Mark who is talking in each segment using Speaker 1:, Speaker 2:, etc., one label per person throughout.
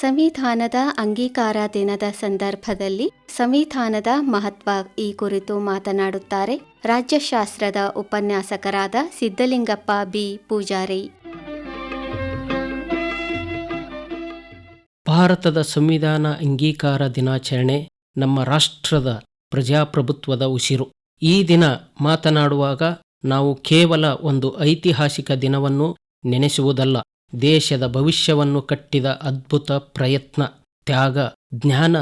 Speaker 1: ಸಂವಿಧಾನದ ಅಂಗೀಕಾರ ದಿನದ ಸಂದರ್ಭದಲ್ಲಿ ಸಂವಿಧಾನದ ಮಹತ್ವ ಈ ಕುರಿತು ಮಾತನಾಡುತ್ತಾರೆ ರಾಜ್ಯಶಾಸ್ತ್ರದ ಉಪನ್ಯಾಸಕರಾದ ಸಿದ್ದಲಿಂಗಪ್ಪ ಬಿ. ಪೂಜಾರಿ.
Speaker 2: ಭಾರತದ ಸಂವಿಧಾನ ಅಂಗೀಕಾರ ದಿನಾಚರಣೆ ನಮ್ಮ ರಾಷ್ಟ್ರದ ಪ್ರಜಾಪ್ರಭುತ್ವದ ಉಸಿರು. ಈ ದಿನ ಮಾತನಾಡುವಾಗ ನಾವು ಕೇವಲ ಒಂದು ಐತಿಹಾಸಿಕ ದಿನವನ್ನು ನೆನೆಸುವುದಲ್ಲ. ದೇಶದ ಭವಿಷ್ಯವನ್ನು ಕಟ್ಟಿದ ಅದ್ಭುತ ಪ್ರಯತ್ನ, ತ್ಯಾಗ, ಜ್ಞಾನ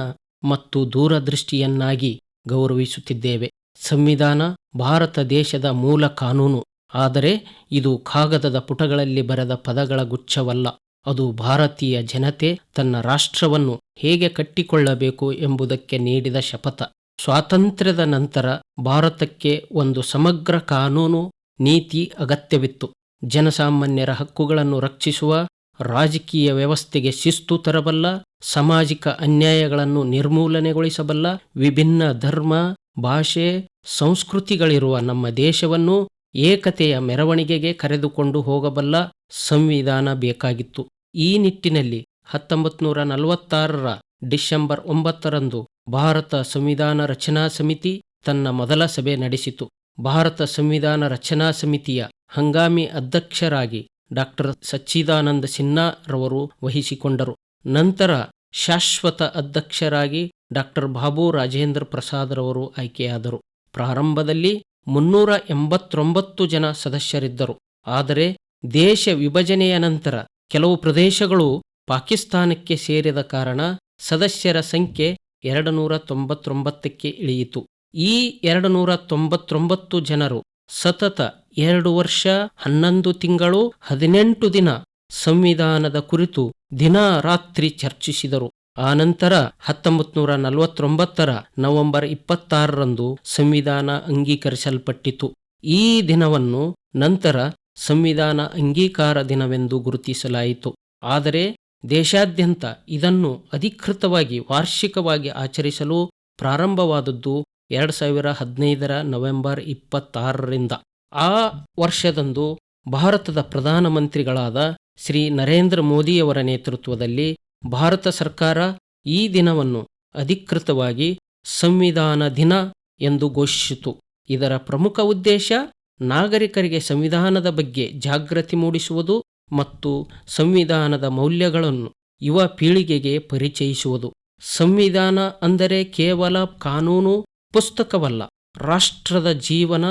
Speaker 2: ಮತ್ತು ದೂರದೃಷ್ಟಿಯನ್ನಾಗಿ ಗೌರವಿಸುತ್ತಿದ್ದೇವೆ. ಸಂವಿಧಾನ ಭಾರತ ದೇಶದ ಮೂಲ ಕಾನೂನು. ಆದರೆ ಇದು ಕಾಗದದ ಪುಟಗಳಲ್ಲಿ ಬರೆದ ಪದಗಳ ಗುಚ್ಛವಲ್ಲ. ಅದು ಭಾರತೀಯ ಜನತೆ ತನ್ನ ರಾಷ್ಟ್ರವನ್ನು ಹೇಗೆ ಕಟ್ಟಿಕೊಳ್ಳಬೇಕು ಎಂಬುದಕ್ಕೆ ನೀಡಿದ ಶಪಥ. ಸ್ವಾತಂತ್ರ್ಯದ ನಂತರ ಭಾರತಕ್ಕೆ ಒಂದು ಸಮಗ್ರ ಕಾನೂನು ನೀತಿ ಅಗತ್ಯವಿತ್ತು. ಜನಸಾಮಾನ್ಯರ ಹಕ್ಕುಗಳನ್ನು ರಕ್ಷಿಸುವ ರಾಜಕೀಯ ವ್ಯವಸ್ಥೆಗೆ ಶಿಸ್ತು ತರಬಲ್ಲ, ಸಾಮಾಜಿಕ ಅನ್ಯಾಯಗಳನ್ನು ನಿರ್ಮೂಲನೆಗೊಳಿಸಬಲ್ಲ ವಿಭಿನ್ನ ಧರ್ಮ, ಭಾಷೆ, ಸಂಸ್ಕೃತಿಗಳಿರುವ ನಮ್ಮ ದೇಶವನ್ನು ಏಕತೆಯ ಮೆರವಣಿಗೆಗೆ ಕರೆದುಕೊಂಡು ಹೋಗಬಲ್ಲ ಸಂವಿಧಾನ ಬೇಕಾಗಿತ್ತು. ಈ ನಿಟ್ಟಿನಲ್ಲಿ ಹತ್ತೊಂಬತ್ತು ನೂರ ನಲವತ್ತಾರರ ಡಿಸೆಂಬರ್ ಒಂಬತ್ತರಂದು ಭಾರತ ಸಂವಿಧಾನ ರಚನಾ ಸಮಿತಿ ತನ್ನ ಮೊದಲ ಸಭೆ ನಡೆಸಿತು. ಭಾರತ ಸಂವಿಧಾನ ರಚನಾ ಸಮಿತಿಯ ಹಂಗಾಮಿ ಅಧ್ಯಕ್ಷರಾಗಿ ಡಾಕ್ಟರ್ ಸಚ್ಚಿದಾನಂದ ಸಿನ್ಹಾರವರು ವಹಿಸಿಕೊಂಡರು. ನಂತರ ಶಾಶ್ವತ ಅಧ್ಯಕ್ಷರಾಗಿ ಡಾಕ್ಟರ್ ಬಾಬು ರಾಜೇಂದ್ರ ಪ್ರಸಾದ್ರವರು ಆಯ್ಕೆಯಾದರು. ಪ್ರಾರಂಭದಲ್ಲಿ ಮುನ್ನೂರ ಎಂಬತ್ತೊಂಬತ್ತು ಜನ ಸದಸ್ಯರಿದ್ದರು. ಆದರೆ ದೇಶ ವಿಭಜನೆಯ ನಂತರ ಕೆಲವು ಪ್ರದೇಶಗಳು ಪಾಕಿಸ್ತಾನಕ್ಕೆ ಸೇರಿದ ಕಾರಣ ಸದಸ್ಯರ ಸಂಖ್ಯೆ ಎರಡು ನೂರ ತೊಂಬತ್ತೊಂಬತ್ತಕ್ಕೆ ಇಳಿಯಿತು. ಈ ಎರಡು ನೂರ ತೊಂಬತ್ತೊಂಬತ್ತು ಜನರು ಸತತ ಎರಡು ವರ್ಷ, ಹನ್ನೊಂದು ತಿಂಗಳು, ಹದಿನೆಂಟು ದಿನ ಸಂವಿಧಾನದ ಕುರಿತು ದಿನ ರಾತ್ರಿ ಚರ್ಚಿಸಿದರು. ಆನಂತರ ಹತ್ತೊಂಬತ್ತು ನೂರ ನಲವತ್ತೊಂಬತ್ತರ ನವೆಂಬರ್ ಇಪ್ಪತ್ತಾರರಂದು ಸಂವಿಧಾನ ಅಂಗೀಕರಿಸಲ್ಪಟ್ಟಿತು. ಈ ದಿನವನ್ನು ನಂತರ ಸಂವಿಧಾನ ಅಂಗೀಕಾರ ದಿನವೆಂದು ಗುರುತಿಸಲಾಯಿತು. ಆದರೆ ದೇಶಾದ್ಯಂತ ಇದನ್ನು ಅಧಿಕೃತವಾಗಿ ವಾರ್ಷಿಕವಾಗಿ ಆಚರಿಸಲು ಪ್ರಾರಂಭವಾದದ್ದು ಎರಡು ಸಾವಿರ ಹದಿನೈದರ ನವೆಂಬರ್ ಇಪ್ಪತ್ತಾರರಿಂದ. ಆ ವರ್ಷದಂದು ಭಾರತದ ಪ್ರಧಾನಮಂತ್ರಿಗಳಾದ ಶ್ರೀ ನರೇಂದ್ರ ಮೋದಿಯವರ ನೇತೃತ್ವದಲ್ಲಿ ಭಾರತ ಸರ್ಕಾರ ಈ ದಿನವನ್ನು ಅಧಿಕೃತವಾಗಿ ಸಂವಿಧಾನ ದಿನ ಎಂದು ಘೋಷಿಸಿತು. ಇದರ ಪ್ರಮುಖ ಉದ್ದೇಶ ನಾಗರಿಕರಿಗೆ ಸಂವಿಧಾನದ ಬಗ್ಗೆ ಜಾಗೃತಿ ಮೂಡಿಸುವುದು ಮತ್ತು ಸಂವಿಧಾನದ ಮೌಲ್ಯಗಳನ್ನು ಯುವ ಪೀಳಿಗೆಗೆ ಪರಿಚಯಿಸುವುದು. ಸಂವಿಧಾನ ಅಂದರೆ ಕೇವಲ ಕಾನೂನು, ಪುಸ್ತಕವಲ್ಲ, ರಾಷ್ಟ್ರದ ಜೀವನ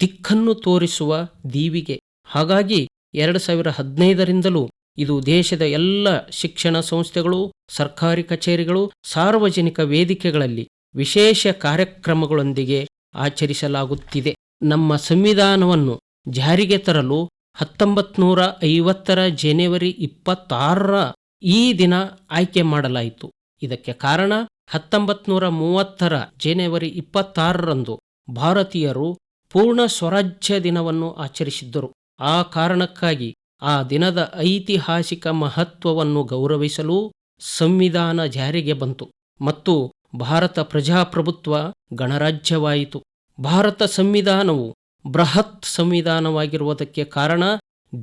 Speaker 2: ದಿಕ್ಕನ್ನು ತೋರಿಸುವ ದೀವಿಗೆ. ಹಾಗಾಗಿ ಎರಡು ಸಾವಿರ ಹದಿನೈದರಿಂದಲೂ ಇದು ದೇಶದ ಎಲ್ಲ ಶಿಕ್ಷಣ ಸಂಸ್ಥೆಗಳು, ಸರ್ಕಾರಿ ಕಚೇರಿಗಳು, ಸಾರ್ವಜನಿಕ ವೇದಿಕೆಗಳಲ್ಲಿ ವಿಶೇಷ ಕಾರ್ಯಕ್ರಮಗಳೊಂದಿಗೆ ಆಚರಿಸಲಾಗುತ್ತಿದೆ. ನಮ್ಮ ಸಂವಿಧಾನವನ್ನು ಜಾರಿಗೆ ತರಲು ಹತ್ತೊಂಬತ್ತು ನೂರ ಐವತ್ತರ ಜನವರಿ ಇಪ್ಪತ್ತಾರರ ಈ ದಿನ ಆಯ್ಕೆ ಮಾಡಲಾಯಿತು. ಇದಕ್ಕೆ ಕಾರಣ ಹತ್ತೊಂಬತ್ತು ನೂರ ಮೂವತ್ತರ ಜನವರಿ ಇಪ್ಪತ್ತಾರರಂದು ಭಾರತೀಯರು ಪೂರ್ಣ ಸ್ವರಾಜ್ಯ ದಿನವನ್ನು ಆಚರಿಸಿದ್ದರು. ಆ ಕಾರಣಕ್ಕಾಗಿ ಆ ದಿನದ ಐತಿಹಾಸಿಕ ಮಹತ್ವವನ್ನು ಗೌರವಿಸಲು ಸಂವಿಧಾನ ಜಾರಿಗೆ ಬಂತು ಮತ್ತು ಭಾರತ ಪ್ರಜಾಪ್ರಭುತ್ವ ಗಣರಾಜ್ಯವಾಯಿತು. ಭಾರತ ಸಂವಿಧಾನವು ಬೃಹತ್ ಸಂವಿಧಾನವಾಗಿರುವುದಕ್ಕೆ ಕಾರಣ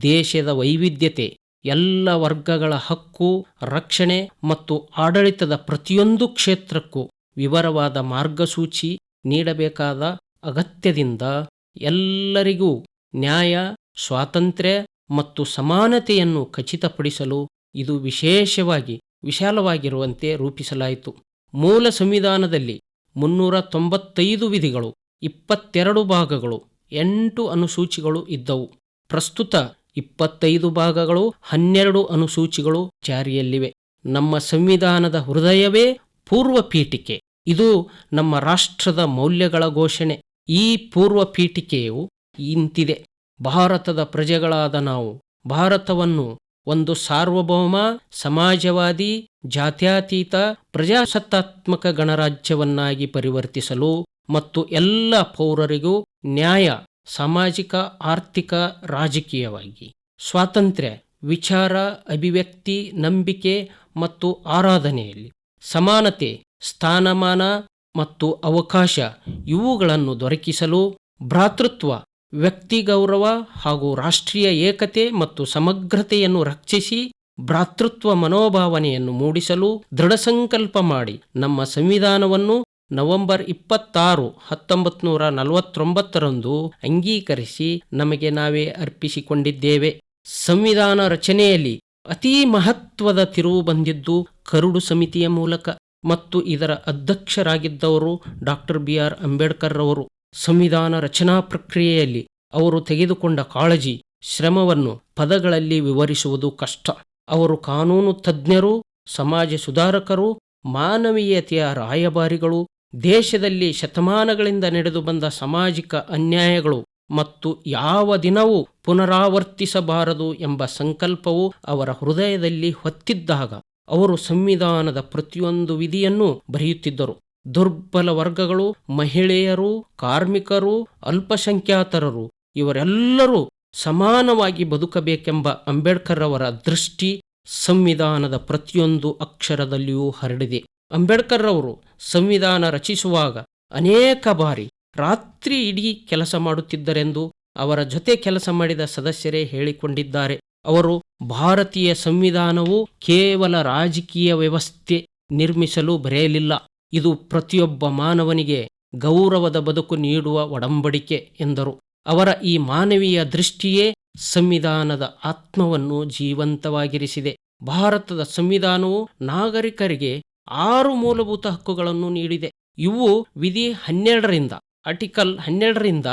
Speaker 2: ದೇಶದ ವೈವಿಧ್ಯತೆ, ಎಲ್ಲ ವರ್ಗಗಳ ಹಕ್ಕು, ರಕ್ಷಣೆ ಮತ್ತು ಆಡಳಿತದ ಪ್ರತಿಯೊಂದು ಕ್ಷೇತ್ರಕ್ಕೂ ವಿವರವಾದ ಮಾರ್ಗಸೂಚಿ ನೀಡಬೇಕಾದ ಅಗತ್ಯದಿಂದ ಎಲ್ಲರಿಗೂ ನ್ಯಾಯ, ಸ್ವಾತಂತ್ರ್ಯ ಮತ್ತು ಸಮಾನತೆಯನ್ನು ಖಚಿತಪಡಿಸಲು ಇದು ವಿಶೇಷವಾಗಿ ವಿಶಾಲವಾಗಿರುವಂತೆ ರೂಪಿಸಲಾಯಿತು. ಮೂಲ ಸಂವಿಧಾನದಲ್ಲಿ ಮುನ್ನೂರ ತೊಂಬತ್ತೈದು ವಿಧಿಗಳು, ಇಪ್ಪತ್ತೆರಡು ಭಾಗಗಳು, ಎಂಟು ಅನುಸೂಚಿಗಳು ಇದ್ದವು. ಪ್ರಸ್ತುತ ಇಪ್ಪತ್ತೈದು ಭಾಗಗಳು, ಹನ್ನೆರಡು ಅನುಸೂಚಿಗಳು ಜಾರಿಯಲ್ಲಿವೆ. ನಮ್ಮ ಸಂವಿಧಾನದ ಹೃದಯವೇ ಪೂರ್ವ ಪೀಠಿಕೆ ಇದು ನಮ್ಮ ರಾಷ್ಟ್ರದ ಮೌಲ್ಯಗಳ ಘೋಷಣೆ. ಈ ಪೂರ್ವ ಪೀಠಿಕೆಯು ಇಂತಿದೆ. ಭಾರತದ ಪ್ರಜೆಗಳಾದ ನಾವು ಭಾರತವನ್ನು ಒಂದು ಸಾರ್ವಭೌಮ, ಸಮಾಜವಾದಿ, ಜಾತ್ಯಾತೀತ, ಪ್ರಜಾಸತ್ತಾತ್ಮಕ ಗಣರಾಜ್ಯವನ್ನಾಗಿ ಪರಿವರ್ತಿಸಲು ಮತ್ತು ಎಲ್ಲ ಪೌರರಿಗೂ ನ್ಯಾಯ, ಸಾಮಾಜಿಕ, ಆರ್ಥಿಕ, ರಾಜಕೀಯವಾಗಿ ಸ್ವಾತಂತ್ರ್ಯ, ವಿಚಾರ, ಅಭಿವ್ಯಕ್ತಿ, ನಂಬಿಕೆ ಮತ್ತು ಆರಾಧನೆಯಲ್ಲಿ ಸಮಾನತೆ, ಸ್ಥಾನಮಾನ ಮತ್ತು ಅವಕಾಶ ಇವುಗಳನ್ನು ದೊರಕಿಸಲು ಭ್ರಾತೃತ್ವ ವ್ಯಕ್ತಿ ಗೌರವ ಹಾಗೂ ರಾಷ್ಟ್ರೀಯ ಏಕತೆ ಮತ್ತು ಸಮಗ್ರತೆಯನ್ನು ರಕ್ಷಿಸಿ ಭ್ರಾತೃತ್ವ ಮನೋಭಾವನೆಯನ್ನು ಮೂಡಿಸಲು ದೃಢ ಸಂಕಲ್ಪ ಮಾಡಿ. ನಮ್ಮ ಸಂವಿಧಾನವನ್ನು ನವೆಂಬರ್ ಇಪ್ಪತ್ತಾರು ಹತ್ತೊಂಬತ್ತು ನೂರ ನಲವತ್ತೊಂಬತ್ತರಂದು ಅಂಗೀಕರಿಸಿ ನಮಗೆ ನಾವೇ ಅರ್ಪಿಸಿಕೊಂಡಿದ್ದೇವೆ. ಸಂವಿಧಾನ ರಚನೆಯಲ್ಲಿ ಅತೀ ಮಹತ್ವದ ತಿರುವು ಬಂದಿದ್ದು ಕರುಡು ಸಮಿತಿಯ ಮೂಲಕ. ಮತ್ತು ಇದರ ಅಧ್ಯಕ್ಷರಾಗಿದ್ದವರು ಡಾಕ್ಟರ್ ಬಿ ಆರ್ ಅಂಬೇಡ್ಕರ್ ಅವರು ಸಂವಿಧಾನ ರಚನಾ ಪ್ರಕ್ರಿಯೆಯಲ್ಲಿ ಅವರು ತೆಗೆದುಕೊಂಡ ಕಾಳಜಿ, ಶ್ರಮವನ್ನು ಪದಗಳಲ್ಲಿ ವಿವರಿಸುವುದು ಕಷ್ಟ. ಅವರು ಕಾನೂನು ತಜ್ಞರು, ಸಮಾಜ ಸುಧಾರಕರು, ಮಾನವೀಯತೆಯ ರಾಯಭಾರಿಗಳು, ದೇಶದಲ್ಲಿ ಶತಮಾನಗಳಿಂದ ನಡೆದು ಬಂದ ಸಾಮಾಜಿಕ ಅನ್ಯಾಯಗಳು ಮತ್ತು ಯಾವ ದಿನವೂ ಪುನರಾವರ್ತಿಸಬಾರದು ಎಂಬ ಸಂಕಲ್ಪವು ಅವರ ಹೃದಯದಲ್ಲಿ ಹೊತ್ತಿದ್ದಾಗ ಅವರು ಸಂವಿಧಾನದ ಪ್ರತಿಯೊಂದು ವಿಧಿಯನ್ನು ಬರೆಯುತ್ತಿದ್ದರು. ದುರ್ಬಲ ವರ್ಗಗಳು, ಮಹಿಳೆಯರು, ಕಾರ್ಮಿಕರು, ಅಲ್ಪಸಂಖ್ಯಾತರರು, ಇವರೆಲ್ಲರೂ ಸಮಾನವಾಗಿ ಬದುಕಬೇಕೆಂಬ ಅಂಬೇಡ್ಕರ್ ಅವರ ದೃಷ್ಟಿ ಸಂವಿಧಾನದ ಪ್ರತಿಯೊಂದು ಅಕ್ಷರದಲ್ಲಿಯೂ ಹರಡಿದೆ. ಅಂಬೇಡ್ಕರ್ ಅವರು ಸಂವಿಧಾನ ರಚಿಸುವಾಗ ಅನೇಕ ಬಾರಿ ರಾತ್ರಿ ಇಡೀ ಕೆಲಸ ಮಾಡುತ್ತಿದ್ದರೆಂದು ಅವರ ಜೊತೆ ಕೆಲಸ ಮಾಡಿದ ಸದಸ್ಯರೇ ಹೇಳಿಕೊಂಡಿದ್ದಾರೆ. ಅವರು ಭಾರತೀಯ ಸಂವಿಧಾನವು ಕೇವಲ ರಾಜಕೀಯ ವ್ಯವಸ್ಥೆ ನಿರ್ಮಿಸಲು ಬರೆಯಲಿಲ್ಲ. ಇದು ಪ್ರತಿಯೊಬ್ಬ ಮಾನವನಿಗೆ ಗೌರವದ ಬದುಕು ನೀಡುವ ಒಡಂಬಡಿಕೆ ಎಂದರು. ಅವರ ಈ ಮಾನವೀಯ ದೃಷ್ಟಿಯೇ ಸಂವಿಧಾನದ ಆತ್ಮವನ್ನು ಜೀವಂತವಾಗಿರಿಸಿದೆ. ಭಾರತದ ಸಂವಿಧಾನವು ನಾಗರಿಕರಿಗೆ ಆರು ಮೂಲಭೂತ ಹಕ್ಕುಗಳನ್ನು ನೀಡಿದೆ. ಇವು ವಿಧಿ ಹನ್ನೆರಡರಿಂದ, ಆರ್ಟಿಕಲ್ ಹನ್ನೆರಡರಿಂದ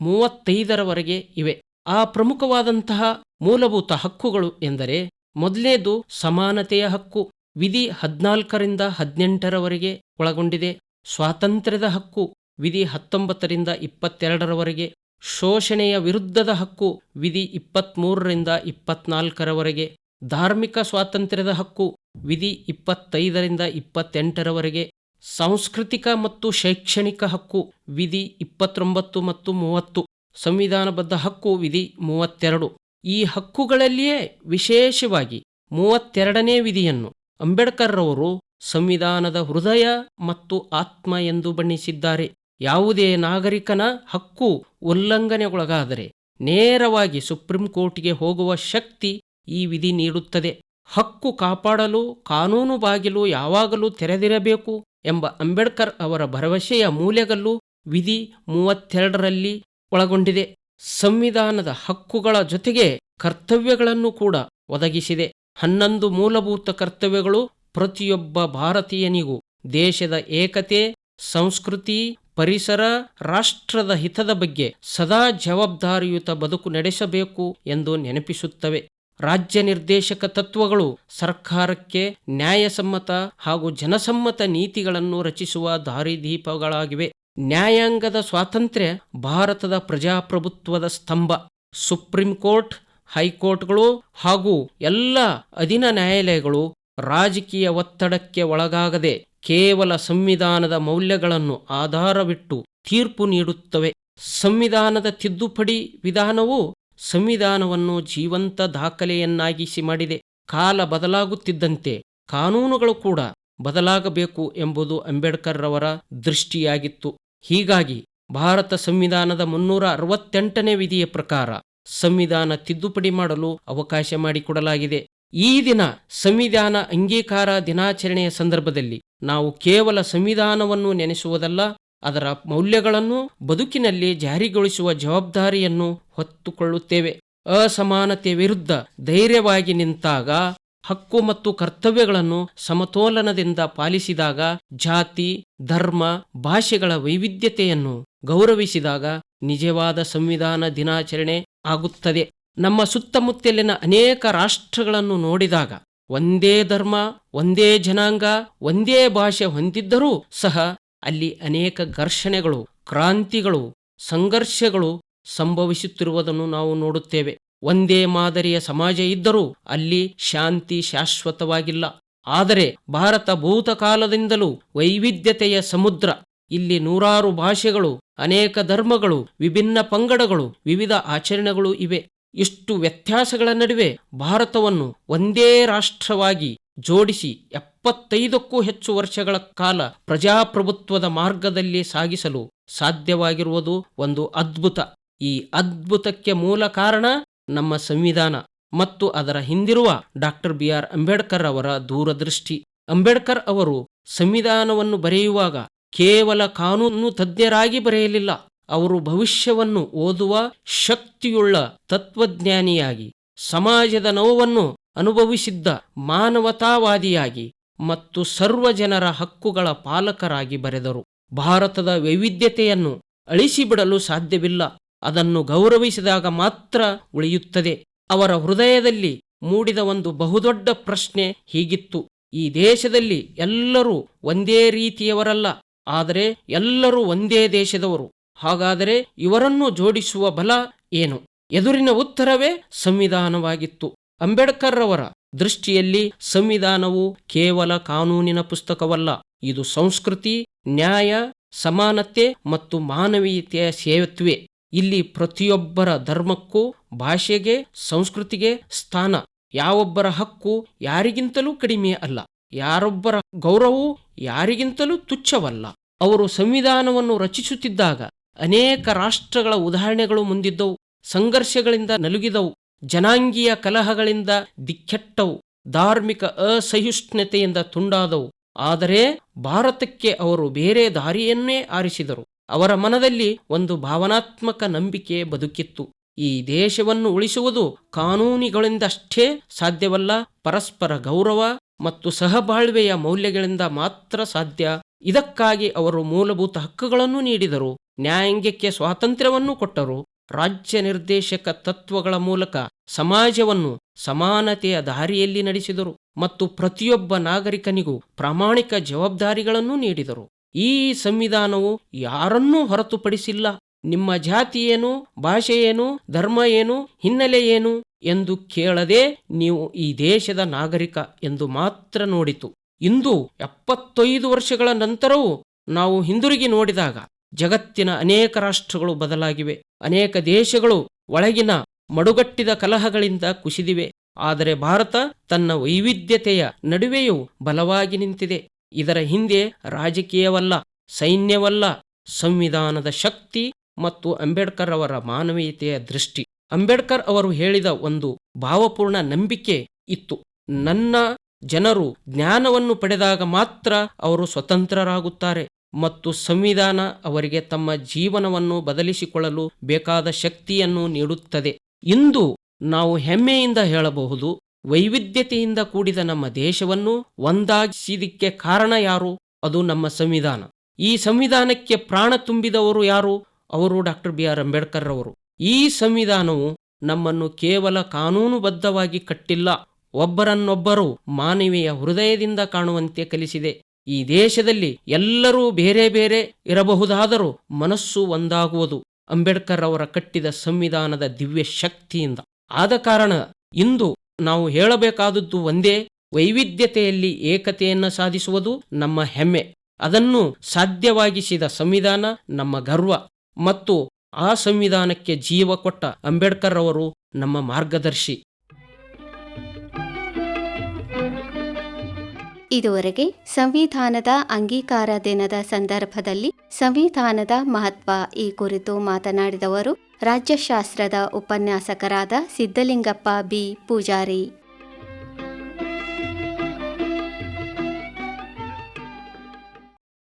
Speaker 2: ಮೂವತ್ತೈದರವರೆಗೆ ಇವೆ. ಆ ಪ್ರಮುಖವಾದಂತಹ ಮೂಲಭೂತ ಹಕ್ಕುಗಳು ಎಂದರೆ ಮೊದಲನೇದು ಸಮಾನತೆಯ ಹಕ್ಕು ವಿಧಿ ಹದಿನಾಲ್ಕರಿಂದ ಹದಿನೆಂಟರವರೆಗೆ ಒಳಗೊಂಡಿದೆ. ಸ್ವಾತಂತ್ರ್ಯದ ಹಕ್ಕು ವಿಧಿ ಹತ್ತೊಂಬತ್ತರಿಂದ ಇಪ್ಪತ್ತೆರಡರವರೆಗೆ. ಶೋಷಣೆಯ ವಿರುದ್ಧದ ಹಕ್ಕು ವಿಧಿ ಇಪ್ಪತ್ತ್ಮೂರರಿಂದ ಇಪ್ಪತ್ನಾಲ್ಕರವರೆಗೆ. ಧಾರ್ಮಿಕ ಸ್ವಾತಂತ್ರ್ಯದ ಹಕ್ಕು ವಿಧಿ ಇಪ್ಪತ್ತೈದರಿಂದ ಇಪ್ಪತ್ತೆಂಟರವರೆಗೆ. ಸಾಂಸ್ಕೃತಿಕ ಮತ್ತು ಶೈಕ್ಷಣಿಕ ಹಕ್ಕು ವಿಧಿ ಇಪ್ಪತ್ತೊಂಬತ್ತು ಮತ್ತು ಮೂವತ್ತು. ಸಂವಿಧಾನಬದ್ಧ ಹಕ್ಕು ವಿಧಿ ಮೂವತ್ತೆರಡು. ಈ ಹಕ್ಕುಗಳಲ್ಲಿಯೇ ವಿಶೇಷವಾಗಿ ಮೂವತ್ತೆರಡನೇ ವಿಧಿಯನ್ನು ಅಂಬೇಡ್ಕರ್ ಅವರು ಸಂವಿಧಾನದ ಹೃದಯ ಮತ್ತು ಆತ್ಮ ಎಂದು ಬಣ್ಣಿಸಿದ್ದಾರೆ. ಯಾವುದೇ ನಾಗರಿಕನ ಹಕ್ಕು ಉಲ್ಲಂಘನೆಗೊಳಗಾದರೆ ನೇರವಾಗಿ ಸುಪ್ರೀಂ ಕೋರ್ಟ್ಗೆ ಹೋಗುವ ಶಕ್ತಿ ಈ ವಿಧಿ ನೀಡುತ್ತದೆ. ಹಕ್ಕು ಕಾಪಾಡಲು, ಕಾನೂನು ಬಾಗಿಲು ಯಾವಾಗಲೂ ತೆರೆದಿರಬೇಕು ಎಂಬ ಅಂಬೇಡ್ಕರ್ ಅವರ ಭರವಸೆಯ ಮೂಲೆಗಲ್ಲು ವಿಧಿ ಮೂವತ್ತೆರಡರಲ್ಲಿ ಒಳಗೊಂಡಿದೆ. ಸಂವಿಧಾನದ ಹಕ್ಕುಗಳ ಜೊತೆಗೆ ಕರ್ತವ್ಯಗಳನ್ನು ಕೂಡ ಒದಗಿಸಿದೆ. ಹನ್ನೊಂದು ಮೂಲಭೂತ ಕರ್ತವ್ಯಗಳು ಪ್ರತಿಯೊಬ್ಬ ಭಾರತೀಯನಿಗೂ ದೇಶದ ಏಕತೆ, ಸಂಸ್ಕೃತಿ, ಪರಿಸರ, ರಾಷ್ಟ್ರದ ಹಿತದ ಬಗ್ಗೆ ಸದಾ ಜವಾಬ್ದಾರಿಯುತ ಬದುಕು ನಡೆಸಬೇಕು ಎಂದು ನೆನಪಿಸುತ್ತವೆ. ರಾಜ್ಯ ನಿರ್ದೇಶಕ ತತ್ವಗಳು ಸರ್ಕಾರಕ್ಕೆ ನ್ಯಾಯಸಮ್ಮತ ಹಾಗೂ ಜನಸಮ್ಮತ ನೀತಿಗಳನ್ನು ರಚಿಸುವ ದಾರಿದೀಪಗಳಾಗಿವೆ. ನ್ಯಾಯಾಂಗದ ಸ್ವಾತಂತ್ರ್ಯ ಭಾರತದ ಪ್ರಜಾಪ್ರಭುತ್ವದ ಸ್ತಂಭ. ಸುಪ್ರೀಂ ಕೋರ್ಟ್, ಹೈಕೋರ್ಟ್ಗಳು ಹಾಗೂ ಎಲ್ಲ ಅಧೀನ ನ್ಯಾಯಾಲಯಗಳು ರಾಜಕೀಯ ಒತ್ತಡಕ್ಕೆ ಒಳಗಾಗದೆ ಕೇವಲ ಸಂವಿಧಾನದ ಮೌಲ್ಯಗಳನ್ನು ಆಧಾರವಿಟ್ಟು ತೀರ್ಪು ನೀಡುತ್ತವೆ. ಸಂವಿಧಾನದ ತಿದ್ದುಪಡಿ ವಿಧಾನವು ಸಂವಿಧಾನವನ್ನು ಜೀವಂತ ದಾಖಲೆಯನ್ನಾಗಿಸಿ ಮಾಡಿದೆ. ಕಾಲ ಬದಲಾಗುತ್ತಿದ್ದಂತೆ ಕಾನೂನುಗಳು ಕೂಡ ಬದಲಾಗಬೇಕು ಎಂಬುದು ಅಂಬೇಡ್ಕರ್ ರವರ ದೃಷ್ಟಿಯಾಗಿತ್ತು. ಹೀಗಾಗಿ ಭಾರತ ಸಂವಿಧಾನದ ಮುನ್ನೂರ ಅರವತ್ತೆಂಟನೇ ವಿಧಿಯ ಪ್ರಕಾರ ಸಂವಿಧಾನ ತಿದ್ದುಪಡಿ ಮಾಡಲು ಅವಕಾಶ ಮಾಡಿಕೊಡಲಾಗಿದೆ. ಈ ದಿನ ಸಂವಿಧಾನ ಅಂಗೀಕಾರ ದಿನಾಚರಣೆಯ ಸಂದರ್ಭದಲ್ಲಿ ನಾವು ಕೇವಲ ಸಂವಿಧಾನವನ್ನು ನೆನೆಸುವುದಲ್ಲ, ಅದರ ಮೌಲ್ಯಗಳನ್ನು ಬದುಕಿನಲ್ಲಿ ಜಾರಿಗೊಳಿಸುವ ಜವಾಬ್ದಾರಿಯನ್ನು ಹೊತ್ತುಕೊಳ್ಳುತ್ತೇವೆ. ಅಸಮಾನತೆ ವಿರುದ್ಧ ಧೈರ್ಯವಾಗಿ ನಿಂತಾಗ ಹಕ್ಕು ಮತ್ತು ಕರ್ತವ್ಯಗಳನ್ನು ಸಮತೋಲನದಿಂದ ಪಾಲಿಸಿದಾಗ ಜಾತಿ, ಧರ್ಮ, ಭಾಷೆಗಳ ವೈವಿಧ್ಯತೆಯನ್ನು ಗೌರವಿಸಿದಾಗ ನಿಜವಾದ ಸಂವಿಧಾನ ದಿನಾಚರಣೆ ಆಗುತ್ತದೆ. ನಮ್ಮ ಸುತ್ತಮುತ್ತಲಿನ ಅನೇಕ ರಾಷ್ಟ್ರಗಳನ್ನು ನೋಡಿದಾಗ ಒಂದೇ ಧರ್ಮ, ಒಂದೇ ಜನಾಂಗ, ಒಂದೇ ಭಾಷೆ ಹೊಂದಿದ್ದರೂ ಸಹ ಅಲ್ಲಿ ಅನೇಕ ಘರ್ಷಣೆಗಳು, ಕ್ರಾಂತಿಗಳು, ಸಂಘರ್ಷಗಳು ಸಂಭವಿಸುತ್ತಿರುವುದನ್ನು ನಾವು ನೋಡುತ್ತೇವೆ. ಒಂದೇ ಮಾದರಿಯ ಸಮಾಜ ಇದ್ದರೂ ಅಲ್ಲಿ ಶಾಂತಿ ಶಾಶ್ವತವಾಗಿಲ್ಲ. ಆದರೆ ಭಾರತ ಭೂತಕಾಲದಿಂದಲೂ ವೈವಿಧ್ಯತೆಯ ಸಮುದ್ರ, ಇಲ್ಲಿ ನೂರಾರು ಭಾಷೆಗಳು, ಅನೇಕ ಧರ್ಮಗಳು, ವಿಭಿನ್ನ ಪಂಗಡಗಳು, ವಿವಿಧ ಆಚರಣೆಗಳು ಇವೆ. ಇಷ್ಟು ವ್ಯತ್ಯಾಸಗಳ ನಡುವೆ ಭಾರತವನ್ನು ಒಂದೇ ರಾಷ್ಟ್ರವಾಗಿ ಜೋಡಿಸಿ ಎಪ್ಪತ್ತೈದಕ್ಕೂ ಹೆಚ್ಚು ವರ್ಷಗಳ ಕಾಲ ಪ್ರಜಾಪ್ರಭುತ್ವದ ಮಾರ್ಗದಲ್ಲಿ ಸಾಗಿಸಲು ಸಾಧ್ಯವಾಗಿರುವುದು ಒಂದು ಅದ್ಭುತ. ಈ ಅದ್ಭುತಕ್ಕೆ ಮೂಲ ಕಾರಣ ನಮ್ಮ ಸಂವಿಧಾನ ಮತ್ತು ಅದರ ಹಿಂದಿರುವ ಡಾಕ್ಟರ್ ಬಿ ಆರ್ ಅಂಬೇಡ್ಕರ್ ಅವರ ದೂರದೃಷ್ಟಿ. ಅಂಬೇಡ್ಕರ್ ಅವರು ಸಂವಿಧಾನವನ್ನು ಬರೆಯುವಾಗ ಕೇವಲ ಕಾನೂನು ತಜ್ಞರಾಗಿ ಬರೆಯಲಿಲ್ಲ, ಅವರು ಭವಿಷ್ಯವನ್ನು ಓದುವ ಶಕ್ತಿಯುಳ್ಳ ತತ್ವಜ್ಞಾನಿಯಾಗಿ, ಸಮಾಜದ ನೋವನ್ನು ಅನುಭವಿಸಿದ್ದ ಮಾನವತಾವಾದಿಯಾಗಿ ಮತ್ತು ಸರ್ವ ಜನರ ಹಕ್ಕುಗಳ ಪಾಲಕರಾಗಿ ಬರೆದರು. ಭಾರತದ ವೈವಿಧ್ಯತೆಯನ್ನು ಅಳಿಸಿಬಿಡಲು ಸಾಧ್ಯವಿಲ್ಲ. ಅದನ್ನು ಗೌರವಿಸಿದಾಗ ಮಾತ್ರ ಉಳಿಯುತ್ತದೆ. ಅವರ ಹೃದಯದಲ್ಲಿ ಮೂಡಿದ ಒಂದು ಬಹುದೊಡ್ಡ ಪ್ರಶ್ನೆ ಹೀಗಿತ್ತು. ಈ ದೇಶದಲ್ಲಿ ಎಲ್ಲರೂ ಒಂದೇ ರೀತಿಯವರಲ್ಲ, ಆದರೆ ಎಲ್ಲರೂ ಒಂದೇ ದೇಶದವರು. ಹಾಗಾದರೆ ಇವರನ್ನು ಜೋಡಿಸುವ ಬಲ ಏನು? ಎದುರಿನ ಉತ್ತರವೇ ಸಂವಿಧಾನವಾಗಿತ್ತು. ಅಂಬೇಡ್ಕರ್ ರವರ ದೃಷ್ಟಿಯಲ್ಲಿ ಸಂವಿಧಾನವು ಕೇವಲ ಕಾನೂನಿನ ಪುಸ್ತಕವಲ್ಲ, ಇದು ಸಂಸ್ಕೃತಿ, ನ್ಯಾಯ, ಸಮಾನತೆ ಮತ್ತು ಮಾನವೀಯತೆಯ ಸೇತುವೆ ಇಲ್ಲಿ ಪ್ರತಿಯೊಬ್ಬರ ಧರ್ಮಕ್ಕೂ, ಭಾಷೆಗೆ, ಸಂಸ್ಕೃತಿಗೆ ಸ್ಥಾನ. ಯಾವೊಬ್ಬರ ಹಕ್ಕು ಯಾರಿಗಿಂತಲೂ ಕಡಿಮೆ ಅಲ್ಲ. ಯಾರೊಬ್ಬರ ಗೌರವವು ಯಾರಿಗಿಂತಲೂ ತುಚ್ಛವಲ್ಲ. ಅವರು ಸಂವಿಧಾನವನ್ನು ರಚಿಸುತ್ತಿದ್ದಾಗ ಅನೇಕ ರಾಷ್ಟ್ರಗಳ ಉದಾಹರಣೆಗಳು ಮುಂದಿದ್ದವು. ಸಂಘರ್ಷಗಳಿಂದ ನಲುಗಿದವು. ಜನಾಂಗೀಯ ಕಲಹಗಳಿಂದ ದಿಕ್ಕೆಟ್ಟವು. ಧಾರ್ಮಿಕ ಅಸಹಿಷ್ಣುತೆಯಿಂದ ತುಂಡಾದವು. ಆದರೆ ಭಾರತಕ್ಕೆ ಅವರು ಬೇರೆ ದಾರಿಯನ್ನೇ ಆರಿಸಿದರು. ಅವರ ಮನದಲ್ಲಿ ಒಂದು ಭಾವನಾತ್ಮಕ ನಂಬಿಕೆ ಬದುಕಿತ್ತು. ಈ ದೇಶವನ್ನು ಉಳಿಸುವುದು ಕಾನೂನಿಗಳಿಂದಷ್ಟೇ ಸಾಧ್ಯವಲ್ಲ, ಪರಸ್ಪರ ಗೌರವ ಮತ್ತು ಸಹಬಾಳ್ವೆಯ ಮೌಲ್ಯಗಳಿಂದ ಮಾತ್ರ ಸಾಧ್ಯ. ಇದಕ್ಕಾಗಿ ಅವರು ಮೂಲಭೂತ ಹಕ್ಕುಗಳನ್ನು ನೀಡಿದರು, ನ್ಯಾಯಾಂಗಕ್ಕೆ ಸ್ವಾತಂತ್ರ್ಯವನ್ನು ಕೊಟ್ಟರು. ರಾಜ್ಯ ನಿರ್ದೇಶಕ ತತ್ವಗಳ ಮೂಲಕ ಸಮಾಜವನ್ನು ಸಮಾನತೆಯ ದಾರಿಯಲ್ಲಿ ನಡೆಸಿದರು ಮತ್ತು ಪ್ರತಿಯೊಬ್ಬ ನಾಗರಿಕನಿಗೂ ಪ್ರಾಮಾಣಿಕ ಜವಾಬ್ದಾರಿಗಳನ್ನು ನೀಡಿದರು. ಈ ಸಂವಿಧಾನವು ಯಾರನ್ನೂ ಹೊರತುಪಡಿಸಿಲ್ಲ. ನಿಮ್ಮ ಜಾತಿ ಏನು, ಭಾಷೆ ಏನು, ಧರ್ಮ ಏನು, ಹಿನ್ನೆಲೆ ಏನು ಎಂದು ಕೇಳದೆ ನೀವು ಈ ದೇಶದ ನಾಗರಿಕ ಎಂದು ಮಾತ್ರ ನೋಡಿತು. ಇಂದು ಎಪ್ಪತ್ತೈದು ವರ್ಷಗಳ ನಂತರವೂ ನಾವು ಹಿಂದಿರುಗಿ ನೋಡಿದಾಗ ಜಗತ್ತಿನ ಅನೇಕ ರಾಷ್ಟ್ರಗಳು ಬದಲಾಗಿವೆ. ಅನೇಕ ದೇಶಗಳು ಒಳಗಿನ ಮಡುಗಟ್ಟಿದ ಕಲಹಗಳಿಂದ ಕುಸಿದಿವೆ. ಆದರೆ ಭಾರತ ತನ್ನ ವೈವಿಧ್ಯತೆಯ ನಡುವೆಯೂ ಬಲವಾಗಿ ನಿಂತಿದೆ. ಇದರ ಹಿಂದೆ ರಾಜಕೀಯವಲ್ಲ, ಸೈನ್ಯವಲ್ಲ, ಸಂವಿಧಾನದ ಶಕ್ತಿ ಮತ್ತು ಅಂಬೇಡ್ಕರ್ ಅವರ ಮಾನವೀಯತೆಯ ದೃಷ್ಟಿ. ಅಂಬೇಡ್ಕರ್ ಅವರು ಹೇಳಿದ ಒಂದು ಭಾವಪೂರ್ಣ ನಂಬಿಕೆ ಇತ್ತು. ನನ್ನ ಜನರು ಜ್ಞಾನವನ್ನು ಪಡೆದಾಗ ಮಾತ್ರ ಅವರು ಸ್ವತಂತ್ರರಾಗುತ್ತಾರೆ ಮತ್ತು ಸಂವಿಧಾನ ಅವರಿಗೆ ತಮ್ಮ ಜೀವನವನ್ನು ಬದಲಿಸಿಕೊಳ್ಳಲು ಬೇಕಾದ ಶಕ್ತಿಯನ್ನು ನೀಡುತ್ತದೆ. ಇಂದು ನಾವು ಹೆಮ್ಮೆಯಿಂದ ಹೇಳಬಹುದು ವೈವಿಧ್ಯತೆಯಿಂದ ಕೂಡಿದ ನಮ್ಮ ದೇಶವನ್ನು ಒಂದಾಗಿಸಿದಕ್ಕೆ ಕಾರಣ ಯಾರು? ಅದು ನಮ್ಮ ಸಂವಿಧಾನ. ಈ ಸಂವಿಧಾನಕ್ಕೆ ಪ್ರಾಣ ತುಂಬಿದವರು ಯಾರು? ಅವರು ಡಾಕ್ಟರ್ ಬಿ. ಆರ್. ಅಂಬೇಡ್ಕರ್ ಅವರು ಈ ಸಂವಿಧಾನವು ನಮ್ಮನ್ನು ಕೇವಲ ಕಾನೂನುಬದ್ಧವಾಗಿ ಕಟ್ಟಿಲ್ಲ, ಒಬ್ಬರನ್ನೊಬ್ಬರು ಮಾನವೀಯ ಹೃದಯದಿಂದ ಕಾಣುವಂತೆ ಕಲಿಸಿದೆ. ಈ ದೇಶದಲ್ಲಿ ಎಲ್ಲರೂ ಬೇರೆ ಬೇರೆ ಇರಬಹುದಾದರೂ ಮನಸ್ಸು ಒಂದಾಗುವುದು. ಅಂಬೇಡ್ಕರ್ ಅವರ ಕಟ್ಟಿದ ಸಂವಿಧಾನದ ದಿವ್ಯ ಶಕ್ತಿಯಿಂದ. ಆದ ಕಾರಣ ಇಂದು ನಾವು ಹೇಳಬೇಕಾದದ್ದು ಒಂದೇ ವೈವಿಧ್ಯತೆಯಲ್ಲಿ ಏಕತೆಯನ್ನು ಸಾಧಿಸುವುದು ನಮ್ಮ ಹೆಮ್ಮೆ. ಅದನ್ನು ಸಾಧ್ಯವಾಗಿಸಿದ ಸಂವಿಧಾನ ನಮ್ಮ ಗರ್ವ ಮತ್ತು ಆ ಸಂವಿಧಾನಕ್ಕೆ ಜೀವ ಕೊಟ್ಟ ಅಂಬೇಡ್ಕರ್ ಅವರು ನಮ್ಮ ಮಾರ್ಗದರ್ಶಿ.
Speaker 1: ಇದುವರೆಗೆ ಸಂವಿಧಾನದ ಅಂಗೀಕಾರ ದಿನದ ಸಂದರ್ಭದಲ್ಲಿ ಸಂವಿಧಾನದ ಮಹತ್ವ ಈ ಕುರಿತು ಮಾತನಾಡಿದವರು ರಾಜ್ಯಶಾಸ್ತ್ರದ ಉಪನ್ಯಾಸಕರಾದ ಸಿದ್ದಲಿಂಗಪ್ಪ ಬಿ. ಪೂಜಾರಿ.